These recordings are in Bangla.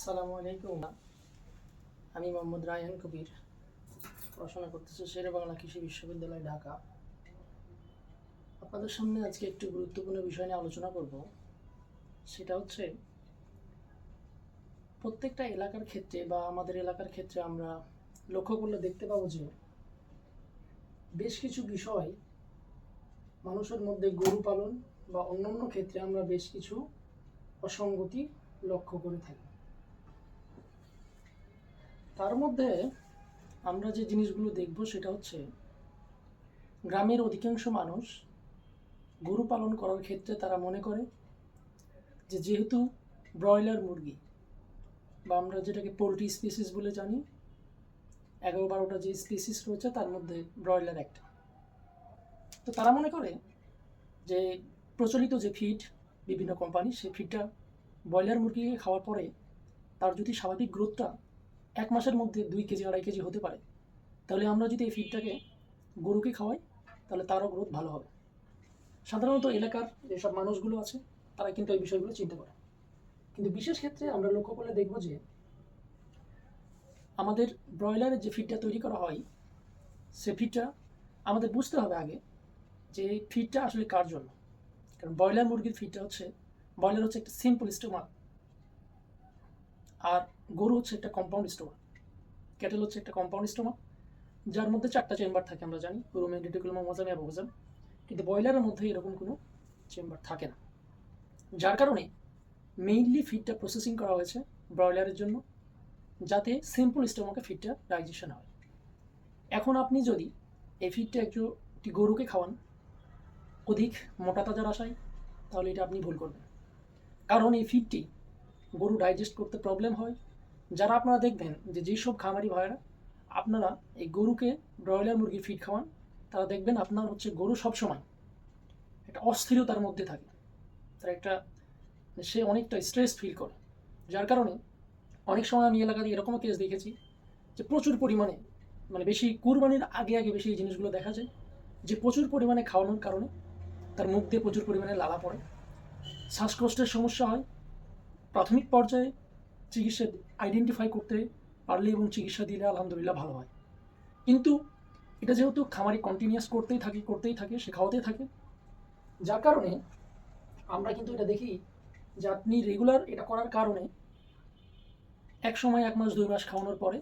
আসসালামু আলাইকুম। আমি মোহাম্মদ রায়হান কবির। পড়াশোনা করতেছি শেরে বাংলা কৃষি বিশ্ববিদ্যালয়, ঢাকা। আপনাদের সামনে আজকে একটি গুরুত্বপূর্ণ বিষয় নিয়ে আলোচনা করব। সেটা হচ্ছে, প্রত্যেকটা এলাকার ক্ষেত্রে বা আমাদের এলাকার ক্ষেত্রে আমরা লক্ষ্য করলে দেখতে পাবো যে, বেশ কিছু বিষয় মানুষের মধ্যে গরু পালন বা অন্যান্য ক্ষেত্রে আমরা বেশ কিছু অসঙ্গতি লক্ষ্য করে থাকি। তার মধ্যে আমরা যে জিনিসগুলো দেখব সেটা হচ্ছে গ্রামের অধিকাংশ মানুষ গরু পালন করার ক্ষেত্রে তারা মনে করে যে যেহেতু ব্রয়লার মুরগি বা আমরা যেটাকে পোলট্রি স্পিসিস বলে জানি, এগারো বারোটা যে স্পিসিস রয়েছে তার মধ্যে ব্রয়লার একটা। তো তারা মনে করে যে প্রচলিত যে ফিড বিভিন্ন কোম্পানি সেই ফিডটা ব্রয়লার মুরগিকে খাওয়ার পরে তার যদি স্বাভাবিক গ্রোথটা এক মাসের মধ্যে দুই কেজি, আড়াই কেজি হতে পারে। তাহলে আমরা যদি এই ফিডটাকে গরুকে খাওয়াই, তাহলে তারও গ্রোথ ভালো হবে। সাধারণত এলাকার যেসব মানুষগুলো আছে, তারা কিন্তু এই বিষয়গুলো চিন্তা করে কিন্তু বিশেষ ক্ষেত্রে আমরা লক্ষ্য করলে দেখব যে, আমাদের ব্রয়লারের যে ফিডটা তৈরি করা হয়, সে ফিডটা আমাদের বুঝতে হবে আগে যে এই ফিডটা আসলে কার জন্য। কারণ ব্রয়লার মুরগির ফিডটা হচ্ছে, ব্রয়লার হচ্ছে একটা সিম্পল স্টোমাক আর গরু হচ্ছে একটা কম্পাউন্ড স্টোমা ক্যাটেল হচ্ছে একটা কম্পাউন্ড স্টোমাক যার মধ্যে চারটা চেম্বার থাকে আমরা জানি রুমেন রেটিকুলাম মোজাম অ্যাবোজাম কিন্তু ব্রয়লারের মধ্যে এরকম কোনো চেম্বার থাকে না। যার কারণে মেইনলি ফিডটা প্রসেসিং করা হয়েছে ব্রয়লারের জন্য, যাতে সিম্পল স্টোমাকে ফিডটা ডাইজেশন হয়। এখন আপনি যদি এই ফিডটা একটু একটি গরুকে খাওয়ান, অধিক মোটা তাজার আশায়, তাহলে এটা আপনি ভুল করবেন। কারণ এই ফিডটি গরু ডাইজেস্ট করতে প্রবলেম হয়। যারা আপনারা দেখবেন যে যেসব খামারি ভাইয়েরা, আপনারা এই গরুকে ব্রয়লার মুরগির ফিড খাওয়ান, তারা দেখবেন আপনার হচ্ছে গরু সবসময় একটা অস্থিরতার মধ্যে থাকে। তার একটা সে অনেকটা স্ট্রেস ফিল করে। যার কারণে অনেক সময় আমি এলাকাতে এরকমও কেস দেখেছি যে প্রচুর পরিমাণে মানে বেশি কুরবানির আগে আগে বেশি এই জিনিসগুলো দেখা যায় যে প্রচুর পরিমাণে খাওয়ানোর কারণে তার মুখ দিয়ে প্রচুর পরিমাণে লালা পড়ে। শ্বাসকষ্টের সমস্যা হয় প্রাথমিক পর্যায়ে চিকিৎসা আইডেন্টিফাই করতে পারলে এবং চিকিৎসা দিলে আলহামদুলিল্লাহ ভালো হয়। কিন্তু এটা যেহেতু খামারি কন্টিনিউয়াস করতেই থাকে করতেই থাকে সে খাওয়াতেই থাকে, যার কারণে আমরা কিন্তু এটা দেখি যে আপনি রেগুলার এটা করার কারণে এক সময় এক মাস, দুই মাস খাওয়ানোর পরে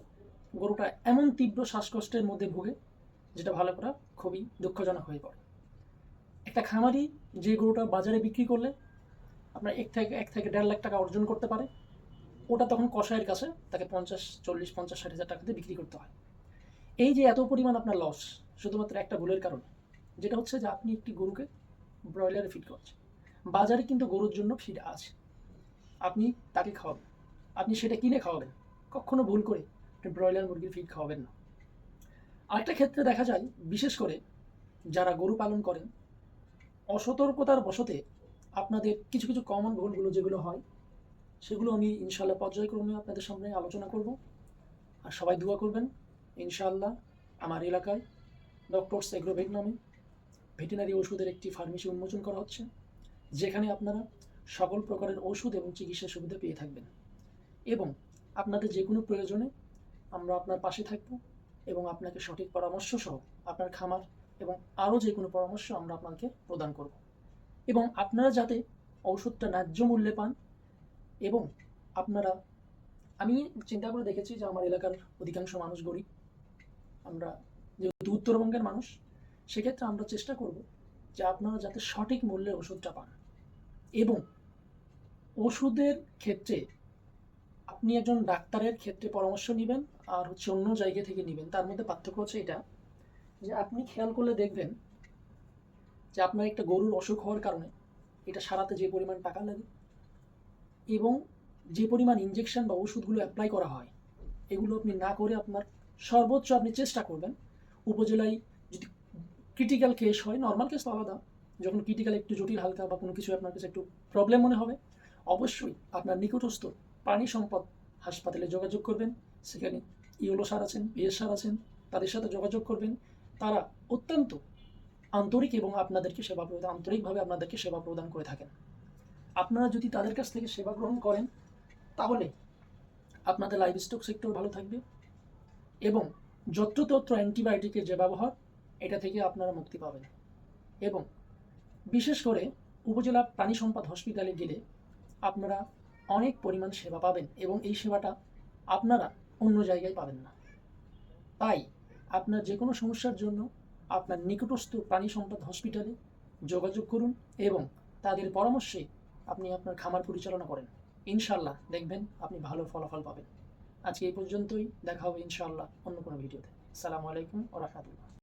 গরুটা এমন তীব্র শ্বাসকষ্টের মধ্যে ভোগে যেটা ভালো করা খুবই দুঃখজনক হয়ে পড়ে। একটা খামারি যে গরুটা বাজারে বিক্রি করলে আপনার এক থেকে এক থেকে দেড় লাখ টাকা অর্জন করতে পারে। ওটা তখন কষায়ের কাছে তাকে পঞ্চাশ, চল্লিশ, পঞ্চাশ, ষাট হাজার টাকাতে বিক্রি করতে হয়। এই যে এত পরিমাণ আপনার লস শুধুমাত্র একটা ভুলের কারণে, যেটা হচ্ছে যে আপনি একটি গরুকে ব্রয়লারে ফিড করছেন বাজারে কিন্তু গরুর জন্য ফিড আছে। আপনি তাকে খাওয়াবেন। আপনি সেটা কিনে খাওয়াবেন। কখনো ভুল করে একটা ব্রয়লার মুরগির ফিড খাওয়াবেন না। আরেকটা ক্ষেত্রে দেখা যায়, বিশেষ করে যারা গরু পালন করেন, অসতর্কতার বশতে আপনাদের কিছু কিছু কমন ভুলগুলো যেগুলো হয়, সেগুলো আমি ইনশাল্লাহ পর্যায়ক্রমে আপনাদের সামনে আলোচনা করব। আর সবাই দোয়া করবেন, ইনশাআল্লাহ আমার এলাকায় ডক্টরস এগ্রোভেট নামে ভেটেনারি ওষুধের একটি ফার্মেসি উন্মোচন করা হচ্ছে, যেখানে আপনারা সকল প্রকারের ওষুধ এবং চিকিৎসা সুবিধা পেয়ে থাকবেন। এবং আপনাদের যে কোনো প্রয়োজনে আমরা আপনার পাশে থাকব এবং আপনাকে সঠিক পরামর্শ সহ আপনার খামার এবং আরও যে কোনো পরামর্শ আমরা আপনাকে প্রদান করব। এবং আপনারা যাতে ঔষধটা ন্যায্য মূল্যে পান এবং আপনারা, আমি চিন্তা করে দেখেছি যে আমার এলাকার অধিকাংশ মানুষ গরিব। আমরা যেহেতু উত্তরবঙ্গের মানুষ, সেক্ষেত্রে আমরা চেষ্টা করব যে আপনারা যাতে সঠিক মূল্যে ওষুধটা পান। এবং ওষুধের ক্ষেত্রে আপনি একজন ডাক্তারের ক্ষেত্রে পরামর্শ নেবেন আর হচ্ছে অন্য জায়গা থেকে নেবেন। তার মধ্যে পার্থক্য হচ্ছে এটা যে আপনি খেয়াল করলে দেখবেন যে আপনার একটা গরুর অসুখ হওয়ার কারণে এটা সারাতে যে পরিমাণ টাকা লাগে এবং যে পরিমাণ ইঞ্জেকশন বা ওষুধগুলো অ্যাপ্লাই করা হয়, এগুলো আপনি না করে আপনার সর্বোচ্চ আপনি চেষ্টা করবেন। উপজেলায় যদি ক্রিটিক্যাল কেস হয় নর্মাল কেস তো আলাদা, যখন ক্রিটিক্যাল একটু জটিল, হালকা বা কোনো কিছু আপনার কাছে একটু প্রবলেম মনে হবে, অবশ্যই আপনার নিকটস্থ প্রাণী সম্পদ হাসপাতালে যোগাযোগ করবেন। সেখানে ইওলো সার আছেন পিএস সার আছেন, তাদের সাথে যোগাযোগ করবেন। তারা অত্যন্ত আন্তরিক এবং আপনাদেরকে সেবা প্রদান, আন্তরিকভাবে আপনাদেরকে সেবা প্রদান করে থাকেন। আপনারা যদি তাদের কাছ থেকে সেবা গ্রহণ করেন, তাহলে আপনাদের লাইভ স্টক সেক্টর ভালো থাকবে এবং যত্রতত্র অ্যান্টিবায়োটিকের যে ব্যবহার, এটা থেকে আপনারা মুক্তি পাবেন। এবং বিশেষ করে উপজেলা প্রাণী সম্পদ হসপিটালে গেলে আপনারা অনেক পরিমাণ সেবা পাবেন এবং এই সেবাটা আপনারা অন্য জায়গায় পাবেন না। তাই আপনার যে কোনো সমস্যার জন্য আপনার নিকটস্থ প্রাণী সম্পদ হসপিটালে যোগাযোগ করুন এবং তাদের পরামর্শে আপনি আপনার খামার পরিচালনা করেন। ইনশাল্লাহ দেখবেন আপনি ভালো ফলাফল পাবেন। আজকে এই পর্যন্তই। দেখা হবে ইনশাল্লাহ অন্য কোনো ভিডিওতে। সালামু আলাইকুম ও